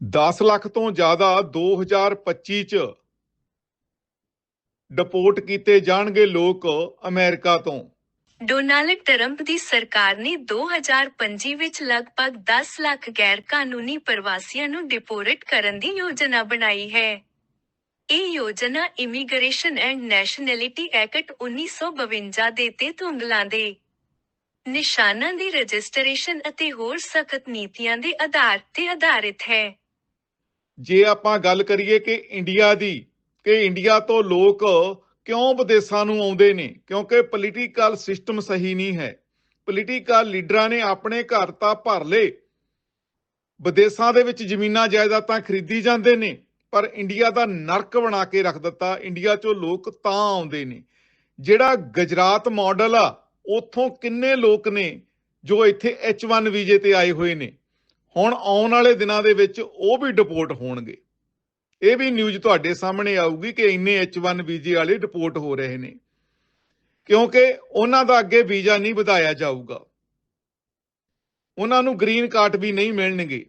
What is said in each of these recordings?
10 ਲੱਖ ਤੋਂ ਜ਼ਿਆਦਾ 2025 ਚ ਡਿਪੋਰਟ ਕੀਤੇ ਜਾਣਗੇ ਲੋਕ ਅਮਰੀਕਾ ਤੋਂ ਡੋਨਾਲਡ ਟਰੰਪ ਦੀ ਸਰਕਾਰ ਨੇ 2025 ਵਿੱਚ ਲਗਭਗ 10 ਲੱਖ ਗੈਰ ਕਾਨੂੰਨੀ ਪ੍ਰਵਾਸੀਆਂ ਨੂੰ ਡਿਪੋਰਟ ਕਰਨ ਦੀ ਯੋਜਨਾ ਬਣਾਈ ਹੈ। ਇਹ ਯੋਜਨਾ ਇਮੀਗ੍ਰੇਸ਼ਨ ਐਂਡ ਨੈਸ਼ਨੈਲਿਟੀ ਐਕਟ 1952 ਦੇ ਤੇ ਉਂਗਲਾਂ ਦੇ ਨਿਸ਼ਾਨਾਂ ਦੀ ਰਜਿਸਟ੍ਰੇਸ਼ਨ ਅਤੇ ਹੋਰ ਸਖਤ ਨੀਤੀਆਂ ਦੇ ਆਧਾਰ ਤੇ ਆਧਾਰਿਤ ਹੈ। ਜੇ ਆਪਾਂ ਗੱਲ ਕਰੀਏ ਕਿ ਇੰਡੀਆ ਦੀ, ਕਿ ਇੰਡੀਆ ਤੋਂ ਲੋਕ ਕਿਉਂ ਵਿਦੇਸ਼ਾਂ ਨੂੰ ਆਉਂਦੇ ਨੇ? ਕਿਉਂਕਿ ਪੋਲੀਟੀਕਲ ਸਿਸਟਮ ਸਹੀ ਨਹੀਂ ਹੈ। ਪੋਲੀਟੀਕਲ ਲੀਡਰਾਂ ਨੇ ਆਪਣੇ ਘਰ ਤਾਂ ਭਰ ਲਏ। ਵਿਦੇਸ਼ਾਂ ਦੇ ਵਿੱਚ ਜ਼ਮੀਨਾਂ ਜਾਇਦਾਦਾਂ ਖਰੀਦੀ ਜਾਂਦੇ ਨੇ, ਪਰ ਇੰਡੀਆ ਦਾ ਨਰਕ ਬਣਾ ਕੇ ਰੱਖ ਦਿੱਤਾ। ਇੰਡੀਆ 'ਚੋਂ ਲੋਕ ਤਾਂ ਆਉਂਦੇ ਨੇ। ਜਿਹੜਾ ਗੁਜਰਾਤ ਮਾਡਲ ਆ, ਉੱਥੋਂ ਕਿੰਨੇ ਲੋਕ ਨੇ ਜੋ ਇੱਥੇ H1 ਵੀਜ਼ੇ ਤੇ ਆਏ ਹੋਏ ਨੇ? ਹੁਣ ਆਉਣ ਵਾਲੇ ਦਿਨਾਂ ਦੇ ਵਿੱਚ ਉਹ ਵੀ ਡਿਪੋਰਟ ਹੋਣਗੇ। ਇਹ ਵੀ ਨਿਊਜ਼ ਤੁਹਾਡੇ ਸਾਹਮਣੇ ਆਊਗੀ ਕਿ ਇੰਨੇ H1 ਵੀਜ਼ੇ ਵਾਲੇ ਡਿਪੋਰਟ ਹੋ ਰਹੇ ਨੇ। ਕਿਉਂਕਿ ਉਹਨਾਂ ਦਾ ਅੱਗੇ ਵੀਜ਼ਾ ਨਹੀਂ ਵਧਾਇਆ ਜਾਊਗਾ। ਉਹਨਾਂ ਨੂੰ ਗ੍ਰੀਨ ਕਾਰਡ ਵੀ ਨਹੀਂ ਮਿਲਣਗੇ।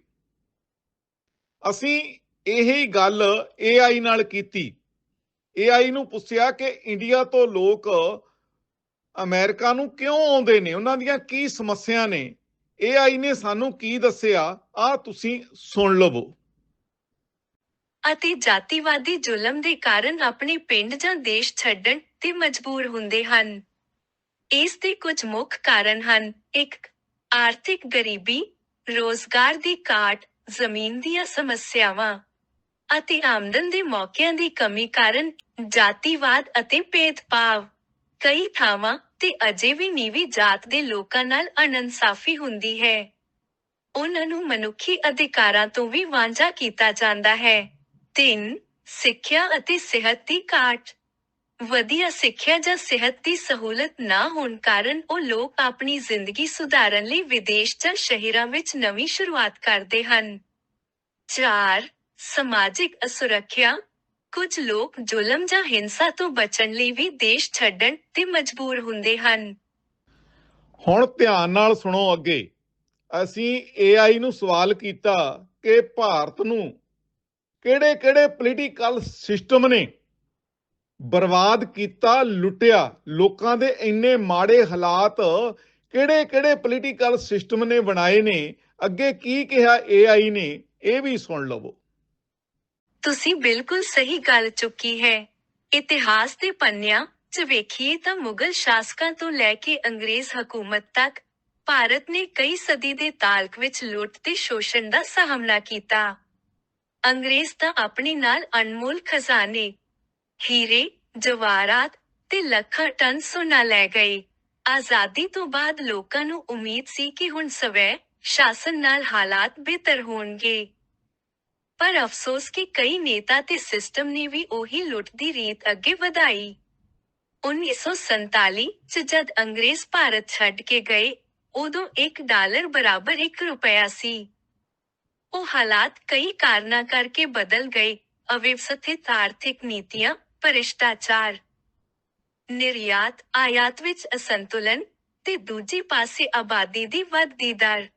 ਅਸੀਂ ਇਹੀ ਗੱਲ AI ਨਾਲ ਕੀਤੀ। AI ਨੂੰ ਪੁੱਛਿਆ ਕਿ ਇੰਡੀਆ ਤੋਂ ਲੋਕ ਅਮਰੀਕਾ ਨੂੰ ਕਿਉਂ ਆਉਂਦੇ ਨੇ? ਉਹਨਾਂ ਦੀਆਂ ਕੀ ਸਮੱਸਿਆ ਨੇ? AI ਨੇ ਸਾਨੂੰ ਕੀ ਦੱਸਿਆ ਆ ਤੁਸੀਂ ਸੁਣ ਲਵੋ ਅਤੇ ਜਾਤੀਵਾਦੀ ਜ਼ੁਲਮ ਦੇ ਕਾਰਨ ਆਪਣੇ ਪਿੰਡ ਜਾਂ ਦੇਸ਼ ਛੱਡਣ ਤੇ ਮਜਬੂਰ ਹੁੰਦੇ ਹਨ। ਇਸ ਦੇ ਕੁਝ ਮੁੱਖ ਕਾਰਨ ਹਨ 1. ਆਰਥਿਕ ਗਰੀਬੀ, ਰੋਜ਼ਗਾਰ ਦੀ ਘਾਟ, ਜ਼ਮੀਨ ਦੀਆਂ ਸਮੱਸਿਆਵਾਂ ਅਤੇ ਆਮਦਨ ਦੇ ਮੌਕਿਆਂ ਦੀ ਕਮੀ ਕਾਰਨ ਜਾਤੀਵਾਦ ਅਤੇ ਭੇਦਭਾਵ। ਕਈ ਥਾਵਾਂ ਤੇ ਅਜੇ ਵੀ ਨੀਵੀਂ ਜਾਤ ਦੇ ਲੋਕਾਂ ਨਾਲ ਅਨਇਨਸਾਫੀ ਹੁੰਦੀ ਹੈ। ਉਹਨਾਂ ਨੂੰ ਮਨੁੱਖੀ ਅਧਿਕਾਰਾਂ ਤੋਂ ਵੀ ਵਾਂਝਾ ਕੀਤਾ ਜਾਂਦਾ ਹੈ। 3. ਸਿੱਖਿਆ ਅਤੇ ਸਿਹਤ ਦੀ ਘਾਟ ਵਧੀਆ ਸਿੱਖਿਆ ਜਾਂ ਸਿਹਤ ਦੀ ਸਹੂਲਤ ਨਾ ਹੋਣ ਕਾਰਨ ਉਹ ਲੋਕ ਆਪਣੀ ਜ਼ਿੰਦਗੀ ਸੁਧਾਰਨ ਲਈ ਵਿਦੇਸ਼ ਜਾਂ ਸ਼ਹਿਰਾਂ ਵਿੱਚ ਨਵੀਂ ਸ਼ੁਰੂਆਤ ਕਰਦੇ ਹਨ। ਚਾਰ, ਸਮਾਜਿਕ ਅਸੁਰੱਖਿਆ ਕੁਝ ਲੋਕ ਜ਼ੁਲਮ ਜਾਂ ਹਿੰਸਾ ਤੋਂ ਬਚਣ ਲਈ ਵੀ ਦੇਸ਼ ਛੱਡਣ ਤੇ ਮਜਬੂਰ ਹੁੰਦੇ ਹਨ। ਹੁਣ ਧਿਆਨ ਨਾਲ ਸੁਣੋ ਅੱਗੇ ਅਸੀਂ AI ਨੂੰ ਸਵਾਲ ਕੀਤਾ ਕਿ ਭਾਰਤ ਨੂੰ ਕਿਹੜੇ-ਕਿਹੜੇ ਪੋਲੀਟੀਕਲ ਸਿਸਟਮ ਨੇ ਬਰਬਾਦ ਕੀਤਾ, ਲੁੱਟਿਆ, ਲੋਕਾਂ ਦੇ ਇੰਨੇ ਮਾੜੇ ਹਾਲਾਤ ਕਿਹੜੇ-ਕਿਹੜੇ ਪੋਲੀਟੀਕਲ ਸਿਸਟਮ ਨੇ ਬਣਾਏ ਨੇ, ਅੱਗੇ ਕੀ ਕਿਹਾ AI ਨੇ, ਇਹ ਵੀ ਸੁਣ ਲਵੋ ਤੁਸੀਂ ਬਿਲਕੁਲ ਸਹੀ ਗੱਲ ਚੁੱਕੀ ਹੈ। ਇਤਿਹਾਸ ਦੇ ਪੰਨਿਆਂ 'ਚ ਵੇਖੀਏ ਤਾਂ ਮੁਗਲ ਸ਼ਾਸਕਾਂ ਤੋਂ ਲੈ ਕੇ ਅੰਗਰੇਜ਼ ਹਕੂਮਤ ਤੱਕ ਭਾਰਤ ਨੇ ਕਈ ਸਦੀ ਦੇ ਤਾਲਕ ਵਿੱਚ ਲੁੱਟ ਤੇ ਸ਼ੋਸ਼ਣ ਦਾ ਸਾਹਮਣਾ ਕੀਤਾ। ਅੰਗਰੇਜ਼ ਤਾਂ ਆਪਣੇ ਨਾਲ ਅਨਮੋਲ ਖਜ਼ਾਨੇ, ਹੀਰੇ, ਜਵਾਹਰਾਤ ਤੇ ਲੱਖਾਂ ਟਨ ਸੋਨਾ ਲੈ ਗਏ। ਆਜ਼ਾਦੀ ਤੋਂ ਬਾਅਦ ਲੋਕਾਂ ਨੂੰ ਉਮੀਦ ਸੀ ਕਿ ਹੁਣ ਸਵੈ ਸ਼ਾਸਨ ਨਾਲ ਹਾਲਾਤ ਬਿਹਤਰ ਹੋਣਗੇ। ਪਰ ਅਫਸੋਸ ਕਿ ਕਈ ਨੇਤਾ ਤੇ ਸਿਸਟਮ ਨੇ ਵੀ ਉਹੀ ਲੁੱਟ ਦੀ ਰੀਤ ਅੱਗੇ ਵਧਾਈ। 1947 ਚ ਜਦ ਅੰਗਰੇਜ਼ ਭਾਰਤ ਛੱਡ ਕੇ ਗਏ, ਉਦੋਂ 1 ਡਾਲਰ ਬਰਾਬਰ 1 ਰੁਪਇਆ ਸੀ। ਉਹ ਹਾਲਾਤ ਕਈ ਕਾਰਨਾਂ ਕਰਕੇ ਬਦਲ ਗਏ, ਅਵਿਵਸਥਿਤ ਆਰਥਿਕ ਨੀਤੀਆਂ, ਭ੍ਰਿਸ਼ਟਾਚਾਰ। ਨਿਰਯਾਤ ਆਯਾਤ ਵਿੱਚ ਅਸੰਤੁਲਨ ਤੇ ਦੂਜੀ ਪਾਸੇ ਆਬਾਦੀ ਦੀ ਵੱਧਦੀ ਦਰ।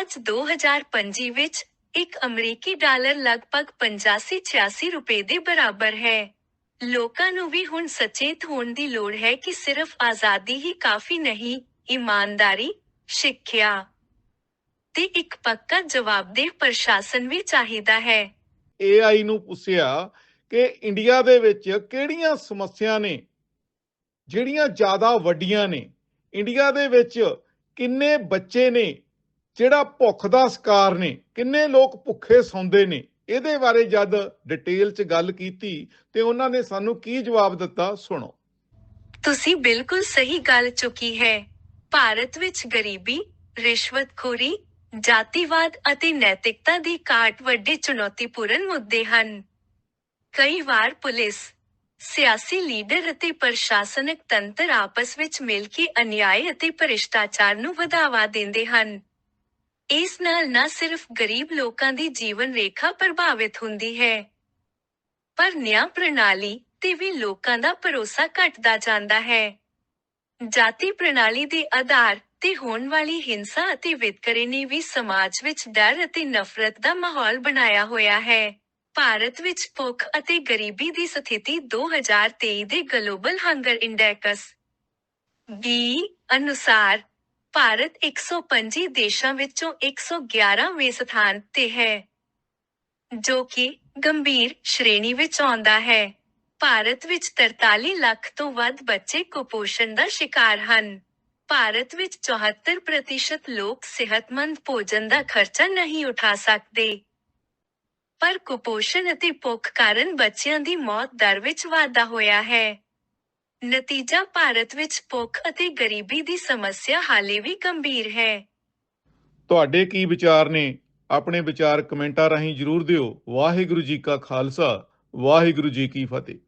ਅੱਜ 2025 ਵਿੱਚ ਇੱਕ ਅਮਰੀਕੀ ਡਾਲਰ ਲਗਭਗ 85-86 ਰੁਪਏ ਦੇ ਬਰਾਬਰ ਹੈ। ਲੋਕਾਂ ਨੂੰ ਵੀ ਹੁਣ ਸਚੇਤ ਹੋਣ ਦੀ ਲੋੜ ਹੈ ਕਿ ਸਿਰਫ ਆਜ਼ਾਦੀ ਹੀ ਕਾਫੀ ਨਹੀਂ, ਇਮਾਨਦਾਰੀ, ਸਿੱਖਿਆ। ਤੇ ਇੱਕ ਪੱਕਾ ਜਵਾਬਦੇਹ ਪ੍ਰਸ਼ਾਸਨ ਵੀ ਚਾਹੀਦਾ ਹੈ। AI ਨੂੰ ਪੁੱਛਿਆ ਕਿ ਇੰਡੀਆ ਦੇ ਵਿੱਚ ਕਿਹੜੀਆਂ ਸਮੱਸਿਆ ਨੇ? ਜਿਹੜੀਆਂ ਜ਼ਿਆਦਾ ਵੱਡੀਆਂ ਨੇ। ਇੰਡੀਆ ਦੇ ਵਿੱਚ ਕਿੰਨੇ ਬੱਚੇ ਨੇ? ਜਿਹੜਾ ਭੁੱਖ ਦਾ ਸਕਾਰ ਨੇ ਕਿੰਨੇ ਲੋਕ ਭੁੱਖੇ ਸੌਂਦੇ ਨੇ। ਇਹਦੇ ਬਾਰੇ ਜਦ ਡਿਟੇਲ 'ਚ ਗੱਲ ਕੀਤੀ, ਤੇ ਉਹਨਾਂ ਨੇ ਸਾਨੂੰ ਕੀ ਜਵਾਬ ਦਿੱਤਾ, ਸੁਣੋ। ਤੁਸੀਂ ਬਿਲਕੁਲ ਸਹੀ ਗੱਲ ਚੁੱਕੀ ਹੈ। ਭਾਰਤ ਵਿੱਚ ਗਰੀਬੀ, ਰਿਸ਼ਵਤਖੋਰੀ, ਜਾਤੀਵਾਦ ਅਤੇ ਨੈਤਿਕਤਾ ਦੀ ਘਾਟ ਵੱਡੇ ਚੁਣੌਤੀਪੂਰਨ ਮੁੱਦੇ ਹਨ। ਕਈ ਵਾਰ ਪੁਲਿਸ, ਸਿਆਸੀ ਲੀਡਰ ਅਤੇ ਪ੍ਰਸ਼ਾਸਨਿਕ ਤੰਤਰ ਆਪਸ ਵਿੱਚ ਮਿਲ ਕੇ ਅਨਿਆਏ ਅਤੇ ਭ੍ਰਿਸ਼ਟਾਚਾਰ ਨੂੰ ਵਧਾਵਾ ਦਿੰਦੇ ਹਨ। ਇਸ ਨਾਲ ਨਾ ਸਿਰਫ ਗਰੀਬ ਲੋਕਾਂ ਦੀ ਜੀਵਨ ਰੇਖਾ ਪ੍ਰਭਾਵਿਤ ਹੁੰਦੀ ਹੈ, ਪਰ ਨਿਆਂ ਪ੍ਰਣਾਲੀ ਤੇ ਵੀ ਲੋਕਾਂ ਦਾ ਭਰੋਸਾ ਘਟਦਾ ਜਾਂਦਾ ਹੈ। ਜਾਤੀ ਪ੍ਰਣਾਲੀ ਦੇ ਆਧਾਰ ਤੇ ਹੋਣ ਵਾਲੀ ਹਿੰਸਾ ਅਤੇ ਵਿਤਕਰੇ ਨੇ ਵੀ ਸਮਾਜ ਵਿੱਚ ਡਰ ਅਤੇ ਨਫ਼ਰਤ ਦਾ ਮਾਹੌਲ ਬਣਾਇਆ ਹੋਇਆ ਹੈ। ਭਾਰਤ ਵਿੱਚ ਭੁੱਖ ਅਤੇ ਗਰੀਬੀ ਦੀ ਸਥਿਤੀ 2023 ਦੇ ਗਲੋਬਲ ਹੰਗਰ ਇੰਡੈਕਸ ਬੀ ਅਨੁਸਾਰ ਭਾਰਤ 125 ਦੇਸ਼ਾਂ ਵਿੱਚੋਂ 111ਵੇਂ ਸਥਾਨ ਤੇ ਹੈ, ਜੋ ਕਿ ਗੰਭੀਰ ਸ਼੍ਰੇਣੀ ਵਿੱਚ ਆਉਂਦਾ ਹੈ। ਭਾਰਤ ਵਿੱਚ 43 ਲੱਖ ਤੋਂ ਵੱਧ ਬੱਚੇ ਕੁਪੋਸ਼ਣ ਦਾ ਸ਼ਿਕਾਰ ਹਨ। ਭਾਰਤ ਵਿੱਚ 74% ਲੋਕ ਸਿਹਤਮੰਦ ਭੋਜਨ ਦਾ ਖਰਚਾ ਨਹੀਂ ਉਠਾ ਸਕਦੇ। ਪਰ ਕੁਪੋਸ਼ਣ ਅਤੇ ਭੁੱਖ ਕਾਰਨ ਬੱਚਿਆਂ ਦੀ ਮੌਤ ਦਰ ਵਿੱਚ ਵਾਧਾ ਹੋਇਆ ਹੈ। ਨਤੀਜਾ ਭਾਰਤ ਵਿੱਚ ਭੁੱਖ ਅਤੇ ਗਰੀਬੀ ਦੀ ਸਮੱਸਿਆ ਹਾਲੇ ਵੀ ਗੰਭੀਰ ਹੈ। ਤੁਹਾਡੇ ਕੀ ਵਿਚਾਰ ਨੇ? ਆਪਣੇ ਵਿਚਾਰ ਕਮੈਂਟਾਂ ਰਾਹੀਂ ਜਰੂਰ ਦਿਓ। ਵਾਹਿਗੁਰੂ ਜੀ ਕਾ ਖਾਲਸਾ, ਵਾਹਿਗੁਰੂ ਜੀ ਕੀ ਫਤਿਹ।